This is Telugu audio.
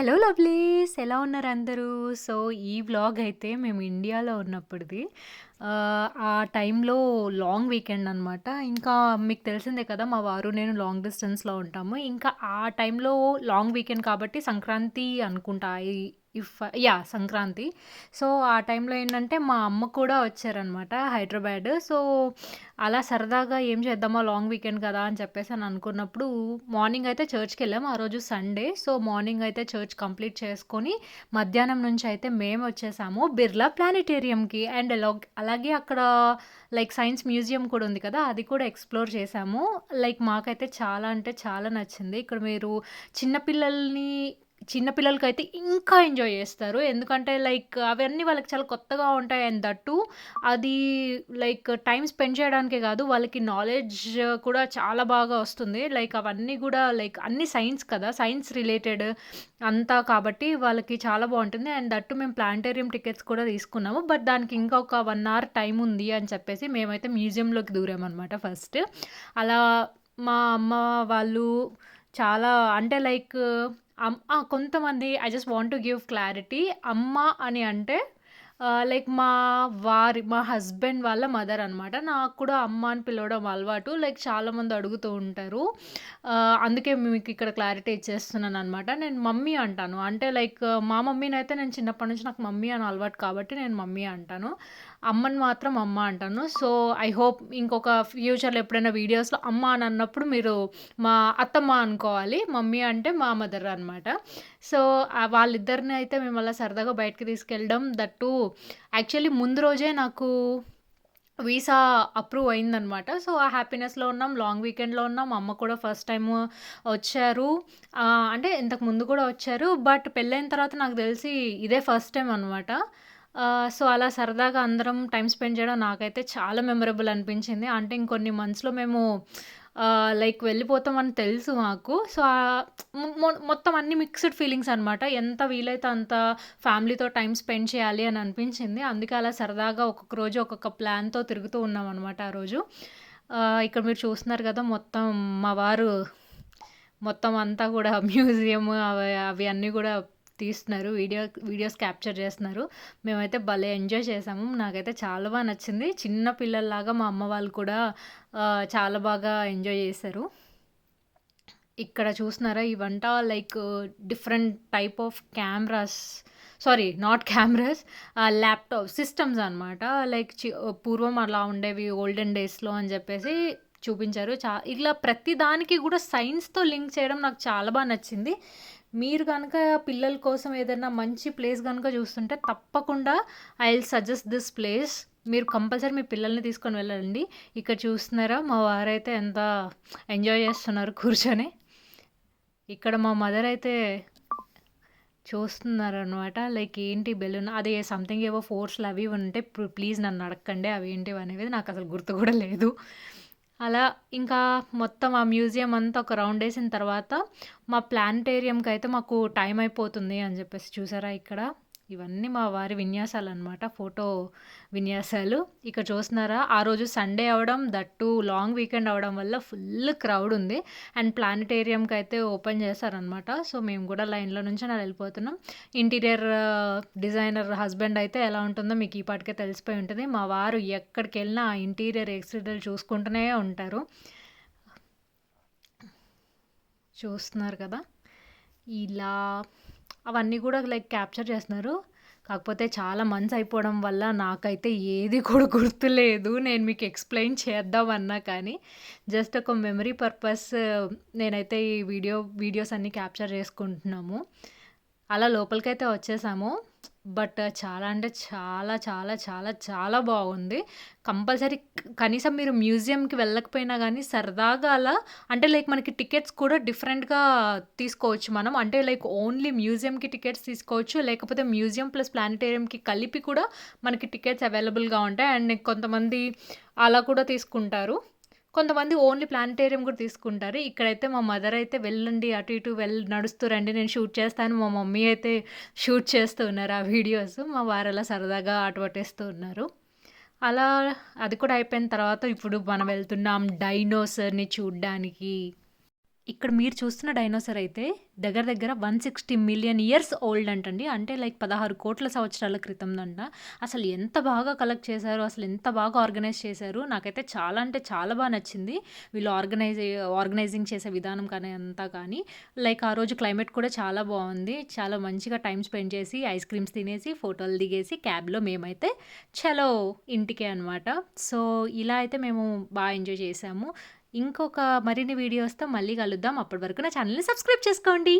హలో లవ్లీస్ ఎలా ఉన్నారు అందరూ సో ఈ వ్లాగ్ అయితే మేము ఇండియాలో ఉన్నప్పుడుది ఆ టైంలో లాంగ్ వీకెండ్ అనమాట. ఇంకా మీకు తెలిసిందే కదా! మా వారు నేను లాంగ్ డిస్టెన్స్‌లో ఉంటాము. ఇంకా ఆ టైంలో లాంగ్ వీకెండ్ కాబట్టి సంక్రాంతి అనుకుంటా. If yeah Sankranti. సో, ఆ టైంలో ఏంటంటే మా అమ్మ కూడా వచ్చారనమాట హైదరాబాద్. సో, అలా సరదాగా ఏం చేద్దామా లాంగ్ వీకెండ్ కదా! అని చెప్పేసి అని అనుకున్నప్పుడు మార్నింగ్ అయితే చర్చ్‌కెళ్ళాము. ఆ రోజు సండే. సో, మార్నింగ్ అయితే చర్చ్ కంప్లీట్ చేసుకొని మధ్యాహ్నం నుంచి అయితే మేము వచ్చేసాము బిర్లా ప్లానిటేరియంకి. అండ్ అలాగే అక్కడ లైక్ సైన్స్ మ్యూజియం కూడా ఉంది కదా! అది కూడా ఎక్స్‌ప్లోర్ చేసాము లైక్ మాకైతే చాలా అంటే చాలా నచ్చింది. ఇక్కడ మీరు చిన్నపిల్లల్ని చిన్నపిల్లలకైతే ఇంకా ఎంజాయ్ చేస్తారు. ఎందుకంటే లైక్ అవన్నీ వాళ్ళకి చాలా కొత్తగా ఉంటాయి. అండ్ దట్టు అది లైక్ టైం స్పెండ్ చేయడానికే కాదు వాళ్ళకి నాలెడ్జ్ కూడా చాలా బాగా వస్తుంది. లైక్ అవన్నీ కూడా లైక్ అన్ని సైన్స్ కదా! సైన్స్ రిలేటెడ్ అంతా కాబట్టి వాళ్ళకి చాలా బాగుంటుంది అండ్ దట్టు మేము ప్లాంటేరియం టికెట్స్ కూడా తీసుకున్నాము. బట్ దానికి ఇంకా ఒక వన్ అవర్ టైం ఉంది అని చెప్పేసి మేమైతే మ్యూజియంలోకి దూరామన్నమాట ఫస్ట్. అలా మా అమ్మ వాళ్ళు చాలా అంటే లైక్ కొంతమంది I just want to give clarity. అమ్మ అని అంటే లైక్ మా వారి మా హస్బెండ్ వాళ్ళ మదర్ అనమాట. నాకు కూడా అమ్మ అని పిలవడం అలవాటు. లైక్ చాలామంది అడుగుతూ ఉంటారు. అందుకే మీకు ఇక్కడ క్లారిటీ ఇచ్చేస్తున్నాను అనమాట నేను మమ్మీ అంటాను. అంటే లైక్ మా మమ్మీనైతే నేను చిన్నప్పటి నుంచి నాకు మమ్మీ అని అలవాటు కాబట్టి నేను మమ్మీ అంటాను. అమ్మని మాత్రం అమ్మ అంటాను. సో, ఐ హోప్ ఇంకొక ఫ్యూచర్‌లో ఎప్పుడైనా వీడియోస్‌లో అమ్మ అని అన్నప్పుడు మీరు మా అత్తమ్మ అనుకోవాలి. మమ్మీ అంటే మా మదర్ అనమాట. సో, వాళ్ళిద్దరిని అయితే మేము అలా సరదాగా బయటకి తీసుకెళ్ళడం దట్ టూ యాక్చువల్లీ ముందు రోజే నాకు వీసా అప్రూవ్ అయిందనమాట. సో, ఆ హ్యాపీనెస్‌లో ఉన్నాం. లాంగ్ వీకెండ్‌లో ఉన్నాం. అమ్మ కూడా ఫస్ట్ టైం వచ్చారు. అంటే ఇంతకు ముందు కూడా వచ్చారు. బట్ పెళ్ళైన తర్వాత నాకు తెలిసి ఇదే ఫస్ట్ టైం అనమాట. సో, అలా సరదాగా అందరం టైం స్పెండ్ చేయడం నాకైతే చాలా మెమరబుల్ అనిపించింది. అంటే ఇంకొన్ని మంత్స్‌లో మేము లైక్ వెళ్ళిపోతామని తెలుసు మాకు. సో, మొ మొత్తం అన్ని మిక్స్డ్ ఫీలింగ్స్ అనమాట. ఎంత వీలైతే అంత ఫ్యామిలీతో టైం స్పెండ్ చేయాలి అని అనిపించింది. అందుకే అలా సరదాగా ఒక్కొక్క రోజు ఒక్కొక్క ప్లాన్‌తో తిరుగుతూ ఉన్నాం అనమాట ఆ రోజు. ఇక్కడ మీరు చూస్తున్నారు కదా! మొత్తం మా వారు మొత్తం అంతా కూడా మ్యూజియం అవి అవి అన్నీ కూడా తీస్తున్నారు. వీడియో వీడియోస్ క్యాప్చర్ చేస్తున్నారు. మేమైతే భలే ఎంజాయ్ చేసాము. నాకైతే చాలా బాగా నచ్చింది. చిన్న పిల్లల్లాగా మా అమ్మ వాళ్ళు కూడా చాలా బాగా ఎంజాయ్ చేశారు. ఇక్కడ చూస్తున్నారా ఇవంట like different type of cameras sorry not cameras laptop systems అనమాట. లైక్ పూర్వం అలా ఉండేవి ఓల్డెన్ డేస్‌లో అని చెప్పేసి చూపించారు. చా ఇలా ప్రతి దానికి కూడా సైన్స్‌తో లింక్ చేయడం నాకు చాలా బాగా నచ్చింది. మీరు కనుక పిల్లల కోసం ఏదైనా మంచి ప్లేస్ కనుక చూస్తుంటే తప్పకుండా I will suggest this place. మీరు కంపల్సరీ మీ పిల్లల్ని తీసుకొని వెళ్ళండి. ఇక్కడ చూస్తున్నారా మా వారైతే ఎంత ఎంజాయ్ చేస్తున్నారు కూర్చొని. ఇక్కడ మా మదర్ అయితే చూస్తున్నారనమాట. లైక్ ఏంటి బెలూన్ అది సంథింగ్ ఏవో ఫోర్స్‌లు అవి ఉంటే ప్ ప్లీజ్ నన్ను నడకండి అవి ఏంటివి అనేది నాకు అసలు గుర్తు కూడా లేదు. అలా ఇంకా మొత్తం ఆ మ్యూజియం అంతా ఒక రౌండ్ వేసిన తర్వాత మా ప్లానిటేరియంకైతే మాకు టైం అయిపోతుంది అని చెప్పేసి చూసారా ఇక్కడ? ఇవన్నీ మా వారి విన్యాసాలు అనమాట ఫోటో విన్యాసాలు. ఇక్కడ చూస్తున్నారా ఆ రోజు సండే అవడం దట్టు లాంగ్ వీకెండ్ అవడం వల్ల ఫుల్ క్రౌడ్ ఉంది. అండ్ ప్లానిటేరియంకి అయితే ఓపెన్ చేశారనమాట. సో, మేము కూడా లైన్‌లో నుంచి అలా వెళ్ళిపోతున్నాం. ఇంటీరియర్ డిజైనర్ హస్బెండ్ అయితే ఎలా ఉంటుందో మీకు ఈ పాటికే తెలిసిపోయి ఉంటుంది మా వారు ఎక్కడికెళ్ళినా ఆ ఇంటీరియర్ ఎక్స్‌టీరియర్ చూసుకుంటూనే ఉంటారు. చూస్తున్నారు కదా! ఇలా అవన్నీ కూడా లైక్ క్యాప్చర్ చేస్తున్నారు. కాకపోతే చాలా మంత్స్ అయిపోవడం వల్ల నాకైతే ఏది కూడా గుర్తులేదు. నేను మీకు ఎక్స్‌ప్లెయిన్ చేద్దామన్నా కానీ జస్ట్ ఒక మెమరీ పర్పస్ నేనైతే ఈ వీడియో వీడియోస్ అన్నీ క్యాప్చర్ చేసుకుంటున్నాము. అలా లోపలికైతే వచ్చేసాము. బట్ చాలా అంటే చాలా చాలా చాలా చాలా బాగుంది. కంపల్సరీ కనీసం మీరు మ్యూజియంకి వెళ్ళకపోయినా కానీ సరదాగా అలా అంటే లైక్ మనకి టికెట్స్ కూడా డిఫరెంట్‌గా తీసుకోవచ్చు మనం. అంటే లైక్ ఓన్లీ మ్యూజియంకి టికెట్స్ తీసుకోవచ్చు. లేకపోతే మ్యూజియం ప్లస్ ప్లానిటేరియంకి కలిపి కూడా మనకి టికెట్స్ అవైలబుల్‌గా ఉంటాయి. అండ్ కొంతమంది అలా కూడా తీసుకుంటారు. కొంతమంది ఓన్లీ ప్లానిటేరియం కూడా తీసుకుంటారు. ఇక్కడైతే మా మదర్ అయితే వెళ్ళండి అటు ఇటు వెళ్ నడుస్తూ రండి నేను షూట్ చేస్తాను. మా మమ్మీ అయితే షూట్ చేస్తూ ఉన్నారు ఆ వీడియోస్. మా వారు అలా సరదాగా అటువటేస్తూ ఉన్నారు. అలా అది కూడా అయిపోయిన తర్వాత ఇప్పుడు మనం వెళ్తున్నాం డైనోసార్‌ని చూడ్డానికి. ఇక్కడ మీరు చూస్తున్న డైనోసార్ అయితే దగ్గర దగ్గర 160 మిలియన్ ఇయర్స్ ఓల్డ్ అంటండి. అంటే లైక్ పదహారు కోట్ల సంవత్సరాల క్రితం అంట అసలు ఎంత బాగా కలెక్ట్ చేశారు అసలు ఎంత బాగా ఆర్గనైజ్ చేశారు. నాకైతే చాలా అంటే చాలా బాగా నచ్చింది. వీళ్ళు ఆర్గనైజ్ ఆర్గనైజింగ్ చేసే విధానం కానీ అంతా కానీ. లైక్ ఆ రోజు క్లైమేట్ కూడా చాలా బాగుంది చాలా మంచిగా టైం స్పెండ్ చేసి, ఐస్ క్రీమ్స్ తినేసి, ఫోటోలు దిగేసి క్యాబ్‌లో మేమైతే చలో ఇంటికే అనమాట. సో, ఇలా అయితే మేము బాగా ఎంజాయ్ చేసాము ఇంకొక మరిన్ని వీడియోస్‌తో మళ్ళీ కలుద్దాం. అప్పటి వరకు నా ఛానల్ని సబ్స్క్రైబ్ చేసుకోండి.